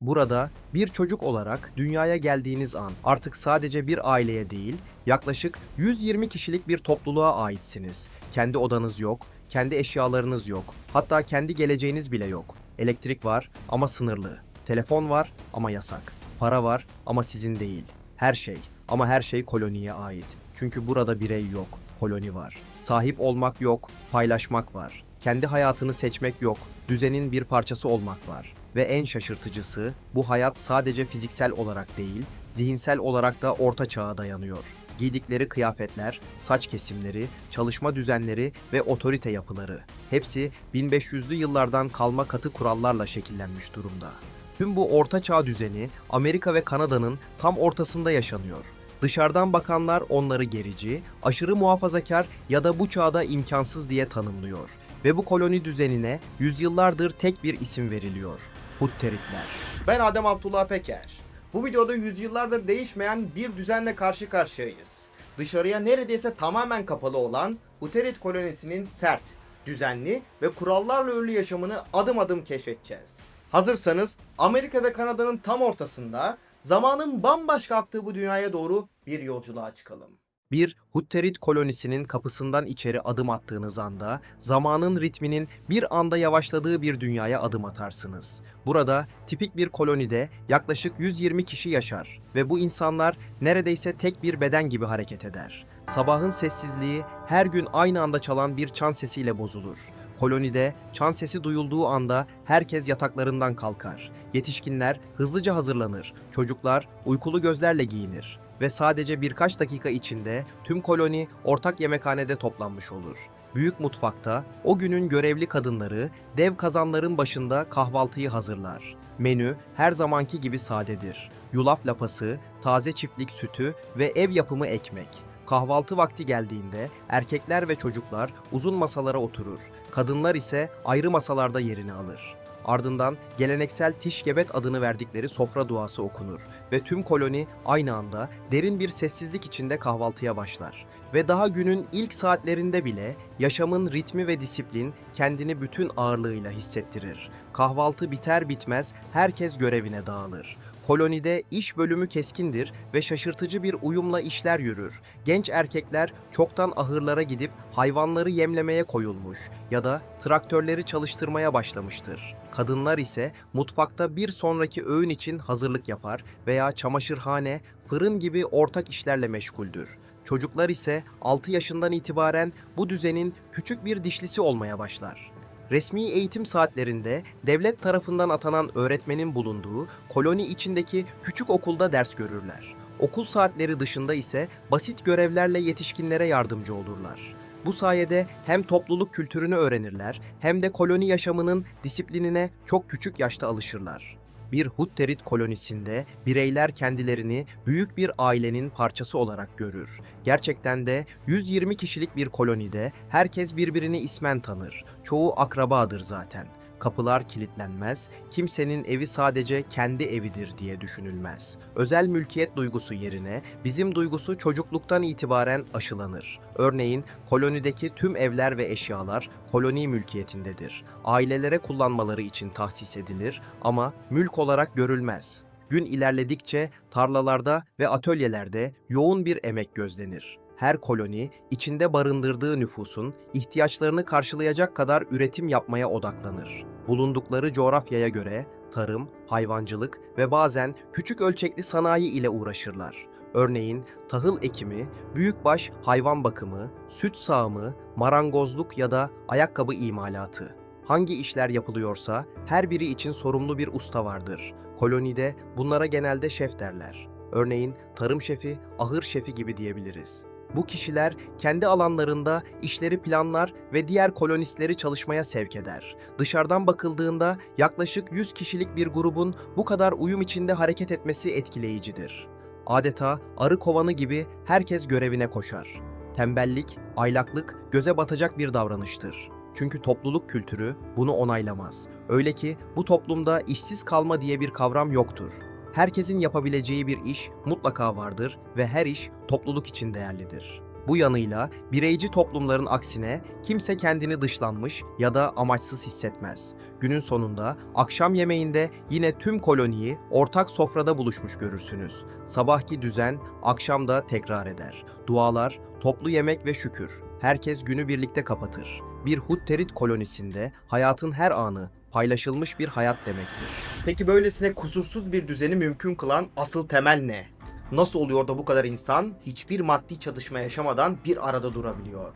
Burada bir çocuk olarak dünyaya geldiğiniz an artık sadece bir aileye değil, yaklaşık 120 kişilik bir topluluğa aitsiniz. Kendi odanız yok, kendi eşyalarınız yok, hatta kendi geleceğiniz bile yok. Elektrik var ama sınırlı. Telefon var ama yasak. Para var ama sizin değil. Her şey ama her şey koloniye ait. Çünkü burada birey yok, koloni var. Sahip olmak yok, paylaşmak var. Kendi hayatını seçmek yok, düzenin bir parçası olmak var. Ve en şaşırtıcısı bu hayat sadece fiziksel olarak değil, zihinsel olarak da orta çağa dayanıyor. Giydikleri kıyafetler, saç kesimleri, çalışma düzenleri ve otorite yapıları hepsi 1500'lü yıllardan kalma katı kurallarla şekillenmiş durumda. Tüm bu orta çağ düzeni Amerika ve Kanada'nın tam ortasında yaşanıyor. Dışarıdan bakanlar onları gerici, aşırı muhafazakar ya da bu çağda imkansız diye tanımlıyor. Ve bu koloni düzenine yüzyıllardır tek bir isim veriliyor. Hutteritler. Ben Adem Abdullah Peker. Bu videoda yüzyıllardır değişmeyen bir düzenle karşı karşıyayız. Dışarıya neredeyse tamamen kapalı olan Hutterit kolonisinin sert, düzenli ve kurallarla örülü yaşamını adım adım keşfedeceğiz. Hazırsanız Amerika ve Kanada'nın tam ortasında zamanın bambaşka aktığı bu dünyaya doğru bir yolculuğa çıkalım. Bir Hutterit kolonisinin kapısından içeri adım attığınız anda zamanın ritminin bir anda yavaşladığı bir dünyaya adım atarsınız. Burada tipik bir kolonide yaklaşık 120 kişi yaşar ve bu insanlar neredeyse tek bir beden gibi hareket eder. Sabahın sessizliği her gün aynı anda çalan bir çan sesiyle bozulur. Kolonide çan sesi duyulduğu anda herkes yataklarından kalkar. Yetişkinler hızlıca hazırlanır, çocuklar uykulu gözlerle giyinir ve sadece birkaç dakika içinde tüm koloni ortak yemekhanede toplanmış olur. Büyük mutfakta o günün görevli kadınları dev kazanların başında kahvaltıyı hazırlar. Menü her zamanki gibi sadedir. Yulaf lapası, taze çiftlik sütü ve ev yapımı ekmek. Kahvaltı vakti geldiğinde erkekler ve çocuklar uzun masalara oturur. Kadınlar ise ayrı masalarda yerini alır. Ardından geleneksel Tişgebet adını verdikleri sofra duası okunur ve tüm koloni aynı anda derin bir sessizlik içinde kahvaltıya başlar. Ve daha günün ilk saatlerinde bile yaşamın ritmi ve disiplin kendini bütün ağırlığıyla hissettirir. Kahvaltı biter bitmez herkes görevine dağılır. Kolonide iş bölümü keskindir ve şaşırtıcı bir uyumla işler yürür. Genç erkekler çoktan ahırlara gidip hayvanları yemlemeye koyulmuş ya da traktörleri çalıştırmaya başlamıştır. Kadınlar ise mutfakta bir sonraki öğün için hazırlık yapar veya çamaşırhane, fırın gibi ortak işlerle meşguldür. Çocuklar ise 6 yaşından itibaren bu düzenin küçük bir dişlisi olmaya başlar. Resmi eğitim saatlerinde devlet tarafından atanan öğretmenin bulunduğu koloni içindeki küçük okulda ders görürler. Okul saatleri dışında ise basit görevlerle yetişkinlere yardımcı olurlar. Bu sayede hem topluluk kültürünü öğrenirler hem de koloni yaşamının disiplinine çok küçük yaşta alışırlar. Bir Hutterit kolonisinde bireyler kendilerini büyük bir ailenin parçası olarak görür. Gerçekten de 120 kişilik bir kolonide herkes birbirini ismen tanır. Çoğu akrabadır zaten. Kapılar kilitlenmez, kimsenin evi sadece kendi evidir diye düşünülmez. Özel mülkiyet duygusu yerine bizim duygusu çocukluktan itibaren aşılanır. Örneğin kolonideki tüm evler ve eşyalar koloni mülkiyetindedir. Ailelere kullanmaları için tahsis edilir ama mülk olarak görülmez. Gün ilerledikçe tarlalarda ve atölyelerde yoğun bir emek gözlenir. Her koloni içinde barındırdığı nüfusun ihtiyaçlarını karşılayacak kadar üretim yapmaya odaklanır. Bulundukları coğrafyaya göre tarım, hayvancılık ve bazen küçük ölçekli sanayi ile uğraşırlar. Örneğin tahıl ekimi, büyükbaş hayvan bakımı, süt sağımı, marangozluk ya da ayakkabı imalatı. Hangi işler yapılıyorsa her biri için sorumlu bir usta vardır. Kolonide bunlara genelde şef derler. Örneğin tarım şefi, ahır şefi gibi diyebiliriz. Bu kişiler kendi alanlarında işleri planlar ve diğer kolonistleri çalışmaya sevk eder. Dışarıdan bakıldığında yaklaşık 100 kişilik bir grubun bu kadar uyum içinde hareket etmesi etkileyicidir. Adeta arı kovanı gibi herkes görevine koşar. Tembellik, aylaklık göze batacak bir davranıştır. Çünkü topluluk kültürü bunu onaylamaz. Öyle ki bu toplumda işsiz kalma diye bir kavram yoktur. Herkesin yapabileceği bir iş mutlaka vardır ve her iş topluluk için değerlidir. Bu yanıyla bireyci toplumların aksine kimse kendini dışlanmış ya da amaçsız hissetmez. Günün sonunda akşam yemeğinde yine tüm koloniyi ortak sofrada buluşmuş görürsünüz. Sabahki düzen akşamda tekrar eder. Dualar, toplu yemek ve şükür. Herkes günü birlikte kapatır. Bir Hutterit kolonisinde hayatın her anı paylaşılmış bir hayat demektir. Peki böylesine kusursuz bir düzeni mümkün kılan asıl temel ne? Nasıl oluyor da bu kadar insan hiçbir maddi çatışma yaşamadan bir arada durabiliyor?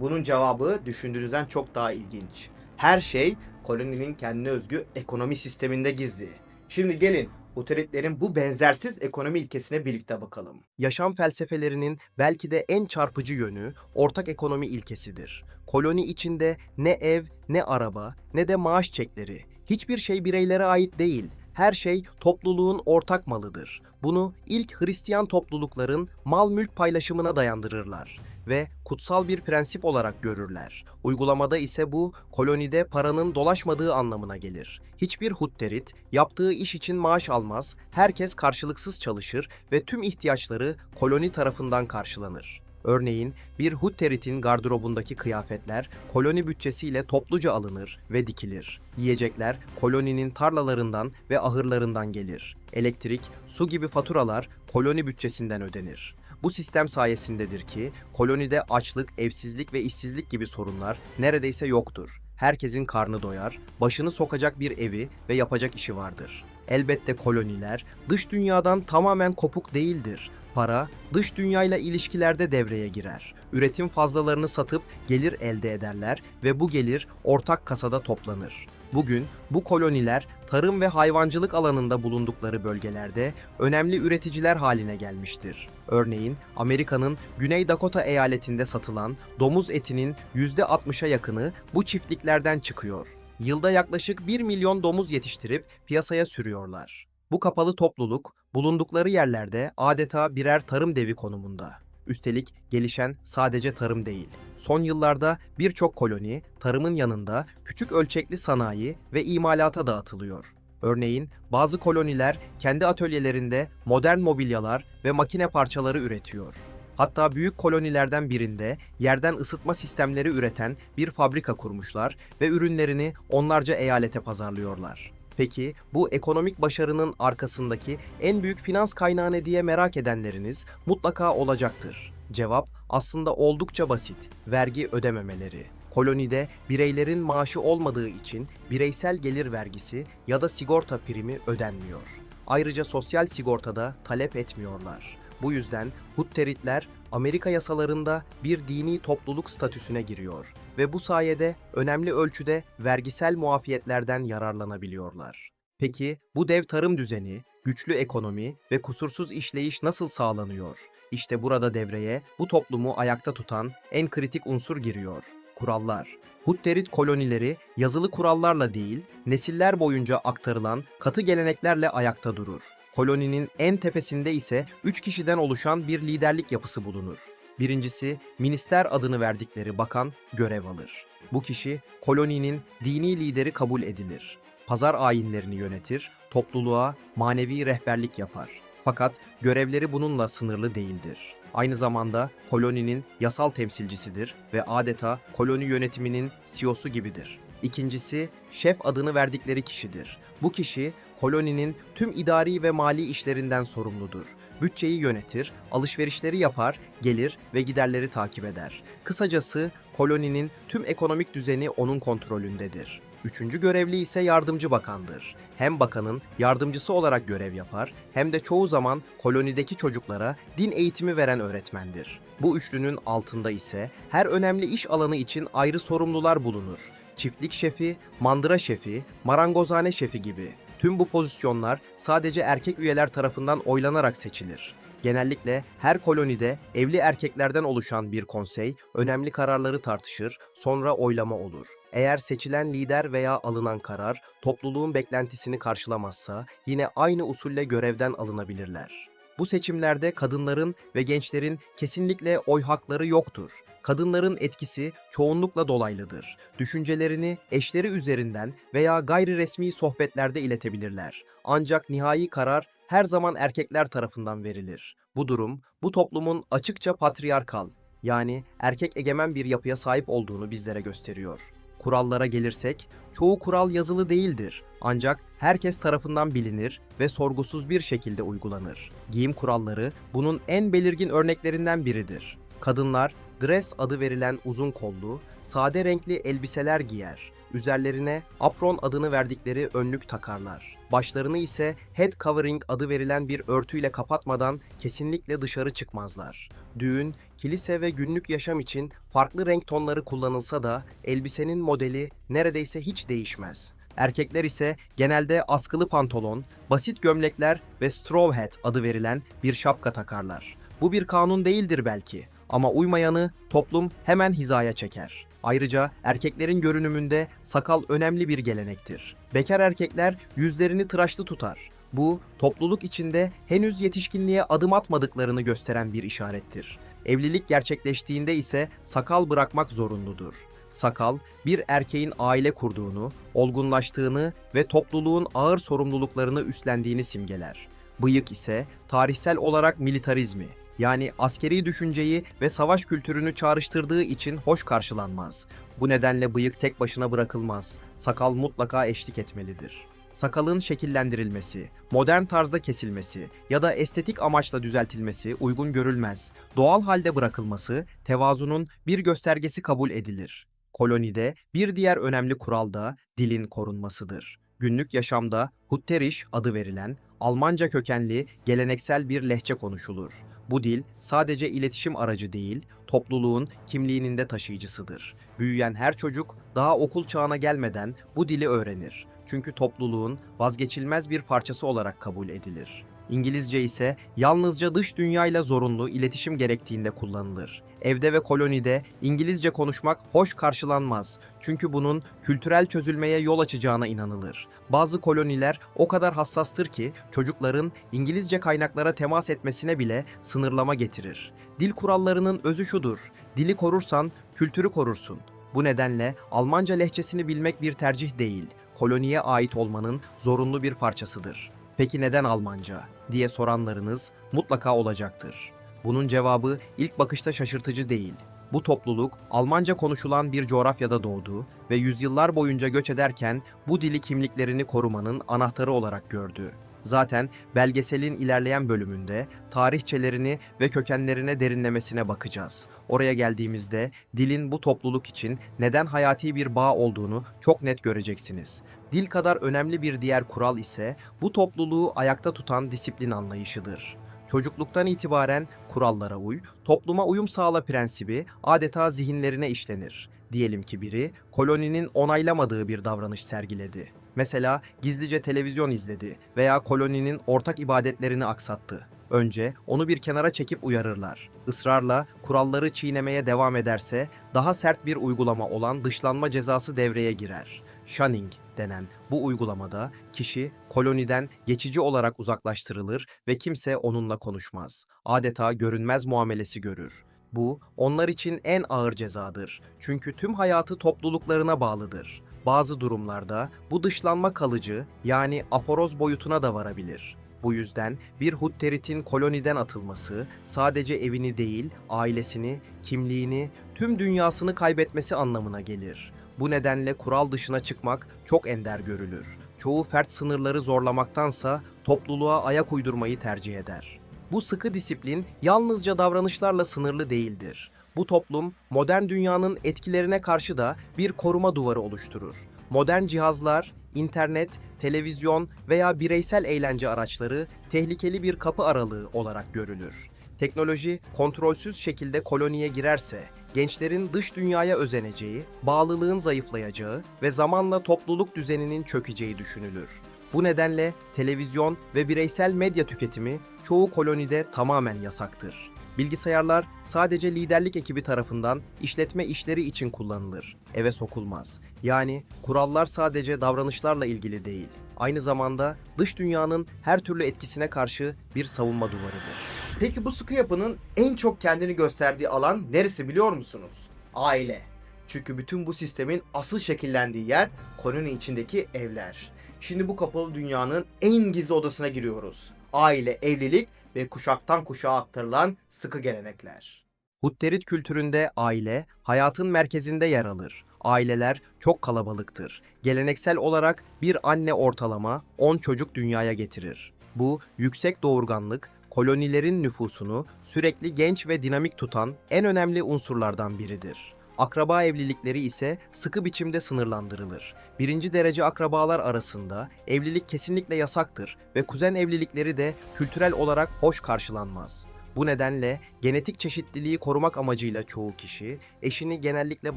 Bunun cevabı düşündüğünüzden çok daha ilginç. Her şey koloninin kendine özgü ekonomi sisteminde gizli. Şimdi gelin Uteritlerin bu benzersiz ekonomi ilkesine birlikte bakalım. Yaşam felsefelerinin belki de en çarpıcı yönü ortak ekonomi ilkesidir. Koloni içinde ne ev, ne araba, ne de maaş çekleri. Hiçbir şey bireylere ait değil. Her şey topluluğun ortak malıdır. Bunu ilk Hristiyan toplulukların mal mülk paylaşımına dayandırırlar ve kutsal bir prensip olarak görürler. Uygulamada ise bu kolonide paranın dolaşmadığı anlamına gelir. Hiçbir Hutterit yaptığı iş için maaş almaz, herkes karşılıksız çalışır ve tüm ihtiyaçları koloni tarafından karşılanır. Örneğin bir Hutterit'in gardırobundaki kıyafetler koloni bütçesiyle topluca alınır ve dikilir. Yiyecekler koloninin tarlalarından ve ahırlarından gelir. Elektrik, su gibi faturalar koloni bütçesinden ödenir. Bu sistem sayesindedir ki kolonide açlık, evsizlik ve işsizlik gibi sorunlar neredeyse yoktur. Herkesin karnı doyar, başını sokacak bir evi ve yapacak işi vardır. Elbette koloniler dış dünyadan tamamen kopuk değildir. Para dış dünyayla ilişkilerde devreye girer. Üretim fazlalarını satıp gelir elde ederler ve bu gelir ortak kasada toplanır. Bugün bu koloniler tarım ve hayvancılık alanında bulundukları bölgelerde önemli üreticiler haline gelmiştir. Örneğin Amerika'nın Güney Dakota eyaletinde satılan domuz etinin %60'a yakını bu çiftliklerden çıkıyor. Yılda yaklaşık 1 milyon domuz yetiştirip piyasaya sürüyorlar. Bu kapalı topluluk bulundukları yerlerde adeta birer tarım devi konumunda. Üstelik gelişen sadece tarım değil. Son yıllarda birçok koloni tarımın yanında küçük ölçekli sanayi ve imalata dağıtılıyor. Örneğin bazı koloniler kendi atölyelerinde modern mobilyalar ve makine parçaları üretiyor. Hatta büyük kolonilerden birinde yerden ısıtma sistemleri üreten bir fabrika kurmuşlar ve ürünlerini onlarca eyalete pazarlıyorlar. Peki bu ekonomik başarının arkasındaki en büyük finans kaynağı ne diye merak edenleriniz mutlaka olacaktır. Cevap aslında oldukça basit. Vergi ödememeleri. Kolonide bireylerin maaşı olmadığı için bireysel gelir vergisi ya da sigorta primi ödenmiyor. Ayrıca sosyal sigortada talep etmiyorlar. Bu yüzden Hutteritler Amerika yasalarında bir dini topluluk statüsüne giriyor ve bu sayede önemli ölçüde vergisel muafiyetlerden yararlanabiliyorlar. Peki bu dev tarım düzeni, güçlü ekonomi ve kusursuz işleyiş nasıl sağlanıyor? İşte burada devreye bu toplumu ayakta tutan en kritik unsur giriyor. Kurallar. Hutterit kolonileri yazılı kurallarla değil, nesiller boyunca aktarılan katı geleneklerle ayakta durur. Koloninin en tepesinde ise 3 kişiden oluşan bir liderlik yapısı bulunur. Birincisi, minister adını verdikleri bakan görev alır. Bu kişi koloninin dini lideri kabul edilir. Pazar ayinlerini yönetir, topluluğa manevi rehberlik yapar. Fakat görevleri bununla sınırlı değildir. Aynı zamanda koloninin yasal temsilcisidir ve adeta koloni yönetiminin CEO'su gibidir. İkincisi, şef adını verdikleri kişidir. Bu kişi koloninin tüm idari ve mali işlerinden sorumludur. Bütçeyi yönetir, alışverişleri yapar, gelir ve giderleri takip eder. Kısacası koloninin tüm ekonomik düzeni onun kontrolündedir. Üçüncü görevli ise yardımcı bakandır. Hem bakanın yardımcısı olarak görev yapar hem de çoğu zaman kolonideki çocuklara din eğitimi veren öğretmendir. Bu üçlünün altında ise her önemli iş alanı için ayrı sorumlular bulunur. Çiftlik şefi, mandıra şefi, marangozhane şefi gibi. Tüm bu pozisyonlar sadece erkek üyeler tarafından oylanarak seçilir. Genellikle her kolonide evli erkeklerden oluşan bir konsey önemli kararları tartışır, sonra oylama olur. Eğer seçilen lider veya alınan karar topluluğun beklentisini karşılamazsa yine aynı usulle görevden alınabilirler. Bu seçimlerde kadınların ve gençlerin kesinlikle oy hakları yoktur. Kadınların etkisi çoğunlukla dolaylıdır. Düşüncelerini eşleri üzerinden veya gayri resmi sohbetlerde iletebilirler. Ancak nihai karar her zaman erkekler tarafından verilir. Bu durum bu toplumun açıkça patriarkal yani erkek egemen bir yapıya sahip olduğunu bizlere gösteriyor. Kurallara gelirsek, çoğu kural yazılı değildir. Ancak herkes tarafından bilinir ve sorgusuz bir şekilde uygulanır. Giyim kuralları bunun en belirgin örneklerinden biridir. Kadınlar dress adı verilen uzun kollu, sade renkli elbiseler giyer. Üzerlerine apron adını verdikleri önlük takarlar. Başlarını ise head covering adı verilen bir örtüyle kapatmadan kesinlikle dışarı çıkmazlar. Düğün, kilise ve günlük yaşam için farklı renk tonları kullanılsa da elbisenin modeli neredeyse hiç değişmez. Erkekler ise genelde askılı pantolon, basit gömlekler ve straw hat adı verilen bir şapka takarlar. Bu bir kanun değildir belki ama uymayanı toplum hemen hizaya çeker. Ayrıca erkeklerin görünümünde sakal önemli bir gelenektir. Bekar erkekler yüzlerini tıraşlı tutar. Bu topluluk içinde henüz yetişkinliğe adım atmadıklarını gösteren bir işarettir. Evlilik gerçekleştiğinde ise sakal bırakmak zorunludur. Sakal, bir erkeğin aile kurduğunu, olgunlaştığını ve topluluğun ağır sorumluluklarını üstlendiğini simgeler. Bıyık ise tarihsel olarak militarizmi, yani askeri düşünceyi ve savaş kültürünü çağrıştırdığı için hoş karşılanmaz. Bu nedenle bıyık tek başına bırakılmaz. Sakal mutlaka eşlik etmelidir. Sakalın şekillendirilmesi, modern tarzda kesilmesi ya da estetik amaçla düzeltilmesi uygun görülmez. Doğal halde bırakılması tevazunun bir göstergesi kabul edilir. Kolonide bir diğer önemli kural da dilin korunmasıdır. Günlük yaşamda Hutterisch adı verilen Almanca kökenli geleneksel bir lehçe konuşulur. Bu dil sadece iletişim aracı değil, topluluğun kimliğinin de taşıyıcısıdır. Büyüyen her çocuk daha okul çağına gelmeden bu dili öğrenir. Çünkü topluluğun vazgeçilmez bir parçası olarak kabul edilir. İngilizce ise yalnızca dış dünyayla zorunlu iletişim gerektiğinde kullanılır. Evde ve kolonide İngilizce konuşmak hoş karşılanmaz. Çünkü bunun kültürel çözülmeye yol açacağına inanılır. Bazı koloniler o kadar hassastır ki çocukların İngilizce kaynaklara temas etmesine bile sınırlama getirir. Dil kurallarının özü şudur. Dili korursan kültürü korursun. Bu nedenle Almanca lehçesini bilmek bir tercih değil, koloniye ait olmanın zorunlu bir parçasıdır. Peki neden Almanca diye soranlarınız mutlaka olacaktır. Bunun cevabı ilk bakışta şaşırtıcı değil. Bu topluluk Almanca konuşulan bir coğrafyada doğdu ve yüzyıllar boyunca göç ederken bu dili kimliklerini korumanın anahtarı olarak gördü. Zaten belgeselin ilerleyen bölümünde tarihçelerini ve kökenlerine derinlemesine bakacağız. Oraya geldiğimizde dilin bu topluluk için neden hayati bir bağ olduğunu çok net göreceksiniz. Dil kadar önemli bir diğer kural ise bu topluluğu ayakta tutan disiplin anlayışıdır. Çocukluktan itibaren kurallara uy, topluma uyum sağla prensibi adeta zihinlerine işlenir. Diyelim ki biri koloninin onaylamadığı bir davranış sergiledi. Mesela gizlice televizyon izledi veya koloninin ortak ibadetlerini aksattı. Önce onu bir kenara çekip uyarırlar. Israrla kuralları çiğnemeye devam ederse daha sert bir uygulama olan dışlanma cezası devreye girer. Shunning denen bu uygulamada kişi koloniden geçici olarak uzaklaştırılır ve kimse onunla konuşmaz. Adeta görünmez muamelesi görür. Bu onlar için en ağır cezadır. Çünkü tüm hayatı topluluklarına bağlıdır. Bazı durumlarda bu dışlanma kalıcı yani aforoz boyutuna da varabilir. Bu yüzden bir Hutterit'in koloniden atılması sadece evini değil, ailesini, kimliğini, tüm dünyasını kaybetmesi anlamına gelir. Bu nedenle kural dışına çıkmak çok ender görülür. Çoğu fert sınırları zorlamaktansa topluluğa ayak uydurmayı tercih eder. Bu sıkı disiplin yalnızca davranışlarla sınırlı değildir. Bu toplum modern dünyanın etkilerine karşı da bir koruma duvarı oluşturur. Modern cihazlar, internet, televizyon veya bireysel eğlence araçları tehlikeli bir kapı aralığı olarak görülür. Teknoloji kontrolsüz şekilde koloniye girerse gençlerin dış dünyaya özeneceği, bağlılığın zayıflayacağı ve zamanla topluluk düzeninin çökeceği düşünülür. Bu nedenle televizyon ve bireysel medya tüketimi çoğu kolonide tamamen yasaktır. Bilgisayarlar sadece liderlik ekibi tarafından işletme işleri için kullanılır, eve sokulmaz. Yani kurallar sadece davranışlarla ilgili değil, aynı zamanda dış dünyanın her türlü etkisine karşı bir savunma duvarıdır. Peki bu sıkı yapının en çok kendini gösterdiği alan neresi biliyor musunuz? Aile. Çünkü bütün bu sistemin asıl şekillendiği yer koloni içindeki evler. Şimdi bu kapalı dünyanın en gizli odasına giriyoruz. Aile, evlilik ve kuşaktan kuşağa aktarılan sıkı gelenekler. Hutterit kültüründe aile hayatın merkezinde yer alır. Aileler çok kalabalıktır. Geleneksel olarak bir anne ortalama 10 çocuk dünyaya getirir. Bu yüksek doğurganlık kolonilerin nüfusunu sürekli genç ve dinamik tutan en önemli unsurlardan biridir. Akraba evlilikleri ise sıkı biçimde sınırlandırılır. Birinci derece akrabalar arasında evlilik kesinlikle yasaktır ve kuzen evlilikleri de kültürel olarak hoş karşılanmaz. Bu nedenle genetik çeşitliliği korumak amacıyla çoğu kişi eşini genellikle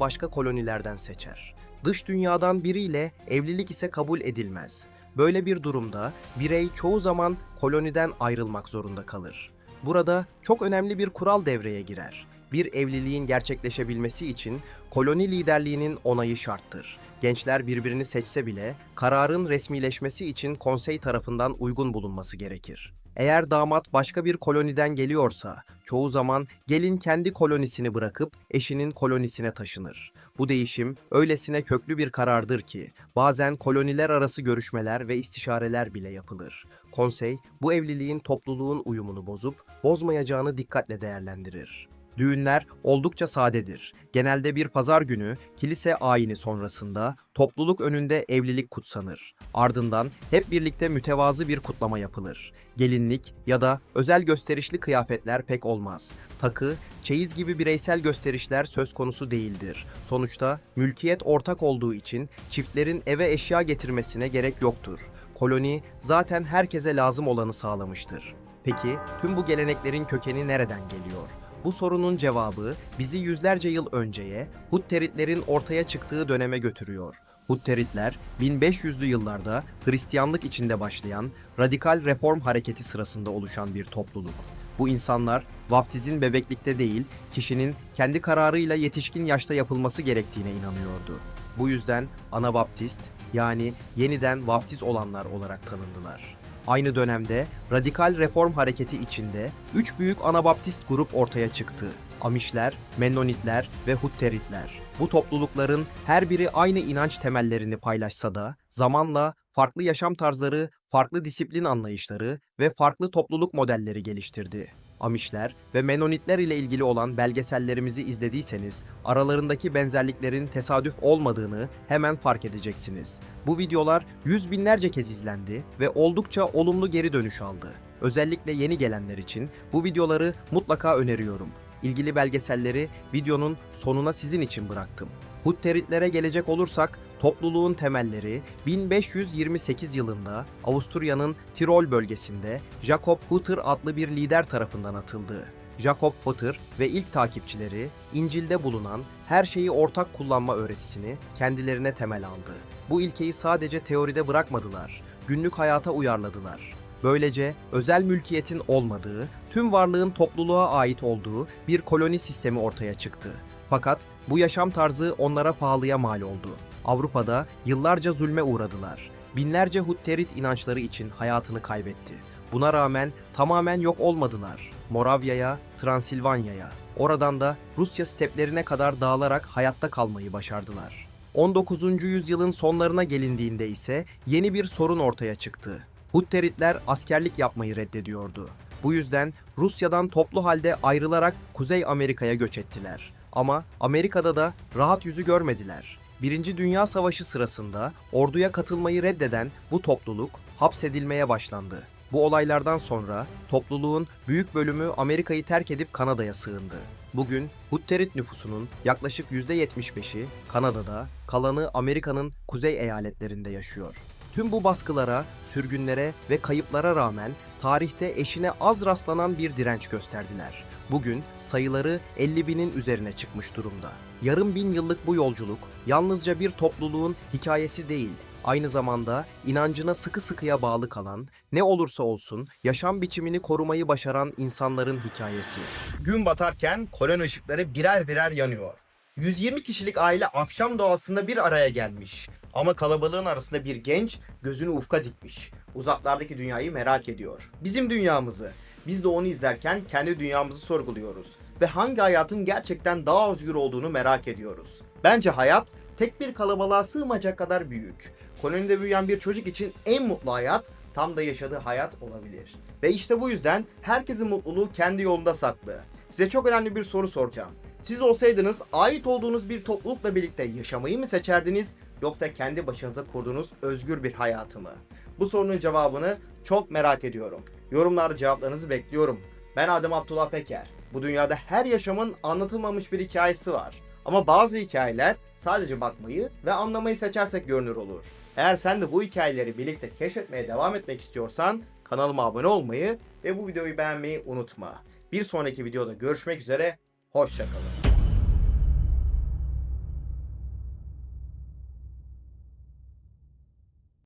başka kolonilerden seçer. Dış dünyadan biriyle evlilik ise kabul edilmez. Böyle bir durumda birey çoğu zaman koloniden ayrılmak zorunda kalır. Burada çok önemli bir kural devreye girer. Bir evliliğin gerçekleşebilmesi için koloni liderliğinin onayı şarttır. Gençler birbirini seçse bile kararın resmileşmesi için konsey tarafından uygun bulunması gerekir. Eğer damat başka bir koloniden geliyorsa, çoğu zaman gelin kendi kolonisini bırakıp eşinin kolonisine taşınır. Bu değişim öylesine köklü bir karardır ki bazen koloniler arası görüşmeler ve istişareler bile yapılır. Konsey bu evliliğin topluluğun uyumunu bozup bozmayacağını dikkatle değerlendirir. Düğünler oldukça sadedir. Genelde bir pazar günü kilise ayini sonrasında topluluk önünde evlilik kutsanır. Ardından hep birlikte mütevazı bir kutlama yapılır. Gelinlik ya da özel gösterişli kıyafetler pek olmaz. Takı, çeyiz gibi bireysel gösterişler söz konusu değildir. Sonuçta mülkiyet ortak olduğu için çiftlerin eve eşya getirmesine gerek yoktur. Koloni zaten herkese lazım olanı sağlamıştır. Peki tüm bu geleneklerin kökeni nereden geliyor? Bu sorunun cevabı bizi yüzlerce yıl önceye Hutteritlerin ortaya çıktığı döneme götürüyor. Hutteritler 1500'lü yıllarda Hristiyanlık içinde başlayan radikal reform hareketi sırasında oluşan bir topluluk. Bu insanlar vaftizin bebeklikte değil, kişinin kendi kararıyla yetişkin yaşta yapılması gerektiğine inanıyordu. Bu yüzden Anabaptist yani yeniden vaftiz olanlar olarak tanındılar. Aynı dönemde radikal reform hareketi içinde üç büyük Anabaptist grup ortaya çıktı. Amişler, Mennonitler ve Hutteritler. Bu toplulukların her biri aynı inanç temellerini paylaşsa da zamanla farklı yaşam tarzları, farklı disiplin anlayışları ve farklı topluluk modelleri geliştirdi. Amişler ve Menonitler ile ilgili olan belgesellerimizi izlediyseniz aralarındaki benzerliklerin tesadüf olmadığını hemen fark edeceksiniz. Bu videolar yüz binlerce kez izlendi ve oldukça olumlu geri dönüş aldı. Özellikle yeni gelenler için bu videoları mutlaka öneriyorum. İlgili belgeselleri videonun sonuna sizin için bıraktım. Hutteritlere gelecek olursak topluluğun temelleri 1528 yılında Avusturya'nın Tirol bölgesinde Jakob Hutter adlı bir lider tarafından atıldı. Jakob Hutter ve ilk takipçileri İncil'de bulunan her şeyi ortak kullanma öğretisini kendilerine temel aldı. Bu ilkeyi sadece teoride bırakmadılar, günlük hayata uyarladılar. Böylece özel mülkiyetin olmadığı, tüm varlığın topluluğa ait olduğu bir koloni sistemi ortaya çıktı. Fakat bu yaşam tarzı onlara pahalıya mal oldu. Avrupa'da yıllarca zulme uğradılar. Binlerce Hutterit inançları için hayatını kaybetti. Buna rağmen tamamen yok olmadılar. Moravya'ya, Transilvanya'ya, oradan da Rusya steplerine kadar dağılarak hayatta kalmayı başardılar. 19. yüzyılın sonlarına gelindiğinde ise yeni bir sorun ortaya çıktı. Hutteritler askerlik yapmayı reddediyordu. Bu yüzden Rusya'dan toplu halde ayrılarak Kuzey Amerika'ya göç ettiler. Ama Amerika'da da rahat yüzü görmediler. Birinci Dünya Savaşı sırasında orduya katılmayı reddeden bu topluluk hapsedilmeye başlandı. Bu olaylardan sonra topluluğun büyük bölümü Amerika'yı terk edip Kanada'ya sığındı. Bugün Hutterit nüfusunun yaklaşık %75'i Kanada'da, kalanı Amerika'nın kuzey eyaletlerinde yaşıyor. Tüm bu baskılara, sürgünlere ve kayıplara rağmen tarihte eşine az rastlanan bir direnç gösterdiler. Bugün sayıları 50 binin üzerine çıkmış durumda. Yarım bin yıllık bu yolculuk yalnızca bir topluluğun hikayesi değil, aynı zamanda inancına sıkı sıkıya bağlı kalan, ne olursa olsun yaşam biçimini korumayı başaran insanların hikayesi. Gün batarken kolon ışıkları birer birer yanıyor. 120 kişilik aile akşam doğasında bir araya gelmiş. Ama kalabalığın arasında bir genç gözünü ufka dikmiş. Uzaklardaki dünyayı merak ediyor. Bizim dünyamızı. Biz de onu izlerken kendi dünyamızı sorguluyoruz. Ve hangi hayatın gerçekten daha özgür olduğunu merak ediyoruz. Bence hayat tek bir kalabalığa sığmayacak kadar büyük. Kolonide büyüyen bir çocuk için en mutlu hayat tam da yaşadığı hayat olabilir. Ve işte bu yüzden herkesin mutluluğu kendi yolunda saklı. size çok önemli bir soru soracağım. Siz olsaydınız ait olduğunuz bir toplulukla birlikte yaşamayı mı seçerdiniz yoksa kendi başınıza kurduğunuz özgür bir hayatı mı? Bu sorunun cevabını çok merak ediyorum. Yorumlarda cevaplarınızı bekliyorum. Ben Adem Abdullah Peker. Bu dünyada her yaşamın anlatılmamış bir hikayesi var. Ama bazı hikayeler sadece bakmayı ve anlamayı seçersek görünür olur. Eğer sen de bu hikayeleri birlikte keşfetmeye devam etmek istiyorsan kanalıma abone olmayı ve bu videoyu beğenmeyi unutma. Bir sonraki videoda görüşmek üzere, hoşçakalın.